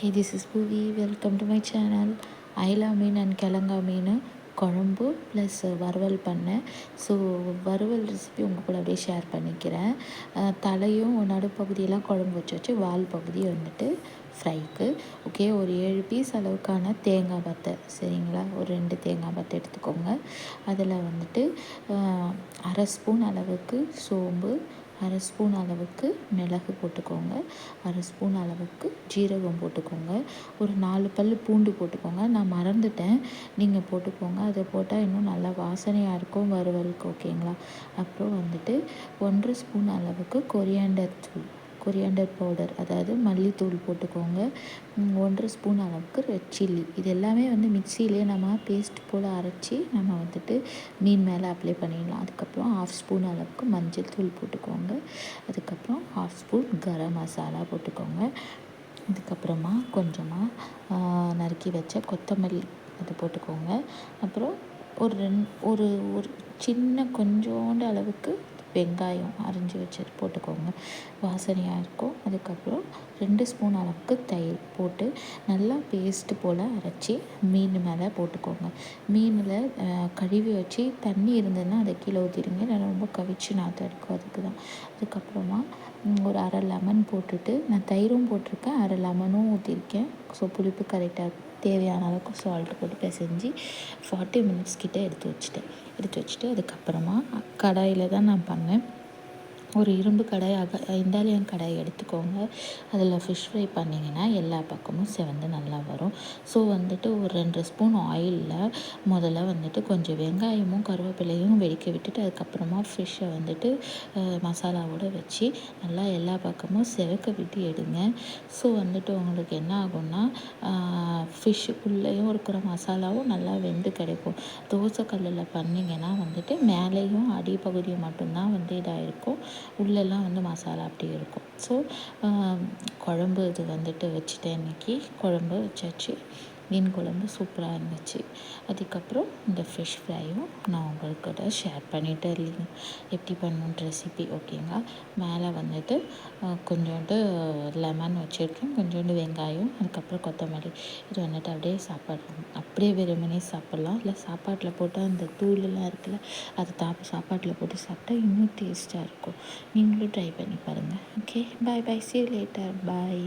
Hey this is Poovi welcome to my channel Ayala மீன் and கிழங்கா மீன் குழம்பு ப்ளஸ் வறுவல் பண்ணேன் ஸோ வறுவல் ரெசிபி உங்கள் கூட அப்படியே ஷேர் பண்ணிக்கிறேன். தலையும் நடுப்பகுதியெல்லாம் குழம்பு வச்சு வச்சு வால் பகுதி வந்துட்டு ஃப்ரைக்கு ஓகே ஒரு ஏழு பீஸ் அளவுக்கான தேங்காய் பத்தை. சரிங்களா? ஒரு ரெண்டு தேங்காய் பத்தை எடுத்துக்கோங்க. அதில் வந்துட்டு அரை ஸ்பூன் அளவுக்கு சோம்பு அரை ஸ்பூன் அளவுக்கு மிளகு போட்டுக்கோங்க. அரை ஸ்பூன் அளவுக்கு ஜீரகம் போட்டுக்கோங்க. ஒரு நாலு பல் பூண்டு போட்டுக்கோங்க. நான் மறந்துட்டேன். நீங்கள் போட்டுக்கோங்க. அதை போட்டால் இன்னும் நல்லா வாசனையாக இருக்கும் வறுவலுக்கு ஓகேங்களா அப்புறம் வந்துட்டு ஒன்றரை ஸ்பூன் அளவுக்கு கொரியாண்டர் தூள். கொரியாண்டர் பவுடர் அதாவது மல்லித்தூள் போட்டுக்கோங்க. ஒன்றரை ஸ்பூன் அளவுக்கு ரெட் சில்லி இது எல்லாமே வந்து மிக்சியிலே நம்ம பேஸ்ட் போல் அரைச்சி நம்ம வந்துட்டு மீன் மேலே அப்ளை பண்ணிடலாம். அதுக்கப்புறம் ஆஃப் ஸ்பூன் அளவுக்கு மஞ்சள் தூள் போட்டுக்கோங்க. அதுக்கப்புறம் ஹாஃப் ஸ்பூன் கரம் மசாலா போட்டுக்கோங்க. அதுக்கப்புறமா கொஞ்சமாக நறுக்கி வச்ச கொத்தமல்லி அது போட்டுக்கோங்க. அப்புறம் ஒரு ரெண் ஒரு ஒரு சின்ன கொஞ்சோண்டு அளவுக்கு வெங்காயம் அரிஞ்சு வச்சு போட்டுக்கோங்க. வாசனையாக இருக்கும். அதுக்கப்புறம் ரெண்டு ஸ்பூன் அளவுக்கு தயிர் போட்டு நல்லா பேஸ்ட்டு போல் அரைச்சி மீன் மேலே போட்டுக்கோங்க. மீனில் கழுவி வச்சு தண்ணி இருந்ததுன்னா அதை கீழே ஊற்றிடுங்க நான் ரொம்ப கவிச்சு நாற்று எடுக்கும் அதுக்கு தான் அதுக்கப்புறமா ஒரு அரை லெமன் போட்டுட்டு நான் தயிரும் போட்டிருக்கேன் அரை லெமனும் ஊற்றிருக்கேன் ஸோ புளிப்பு கரெக்டாக தேவையான அளவுக்கு சால்ட் போட்டு பிசைஞ்சு ஃபார்ட்டி மினிட்ஸ் கிட்டே எடுத்து வச்சுட்டேன். எடுத்து வச்சுட்டு அதுக்கப்புறமா கடாயில் தான் நான் பண்ணேன். ஒரு இரும்பு கடாய் அக இந்தாலியன் கடாய் எடுத்துக்கோங்க. அதில் ஃபிஷ் ஃப்ரை பண்ணிங்கன்னா எல்லா பக்கமும் செவந்து நல்லா வரும். ஸோ வந்துட்டு ஒரு ரெண்டு ஸ்பூன் ஆயிலில் முதல்ல வந்துட்டு கொஞ்சம் வெங்காயமும் கருவேப்பிலையும் வெடிக்க விட்டுட்டு அதுக்கப்புறமா ஃபிஷ்ஷை வந்துட்டு மசாலாவோடு வச்சு நல்லா எல்லா பக்கமும் செவக்க விட்டு எடுங்க. ஸோ வந்துட்டு உங்களுக்கு என்ன ஆகும்னா ஃபிஷ்ஷுக்குள்ளேயும் இருக்கிற மசாலாவும் நல்லா வெந்து கிடைக்கும். தோசை கல்லில் பண்ணிங்கன்னா வந்துட்டு மேலேயும் அடிப்பகுதியும் மட்டும்தான் வந்து இதாக இருக்கும் உள்ளெல்லாம் வந்து மசாலா அப்படி இருக்கும். ஸோ குழம்பு இது வந்துட்டு வச்சுட்டேன் இன்றைக்கி குழம்பு வச்சாச்சு. மீன் குழம்பு சூப்பராக இருந்துச்சு. அதுக்கப்புறம் இந்த ஃபிஷ் ஃப்ரையும் நான் உங்கள்கிட்ட ஷேர் பண்ணிவிட்டு இல்லைங்க எப்படி பண்ணணுன்ற ரெசிபி ஓகேங்களா மேலே வந்துட்டு கொஞ்சோண்டு லெமன் வச்சுருக்கேன் கொஞ்சோண்டு வெங்காயம் அதுக்கப்புறம் கொத்தமல்லி. இது வந்துட்டு அப்படியே சாப்பாடு அப்படியே வெறுமனே சாப்பிட்லாம். இல்லை சாப்பாட்டில் போட்டு அந்த தூளெலாம் இருக்குல்ல அதை தாப்பு சாப்பாட்டில் போட்டு சாப்பிட்டா இன்னும் டேஸ்ட்டாக இருக்கும். நீங்களும் ட்ரை பண்ணி பாருங்கள் ஓகே பாய் பாய் சீ லேட்டர் பாய்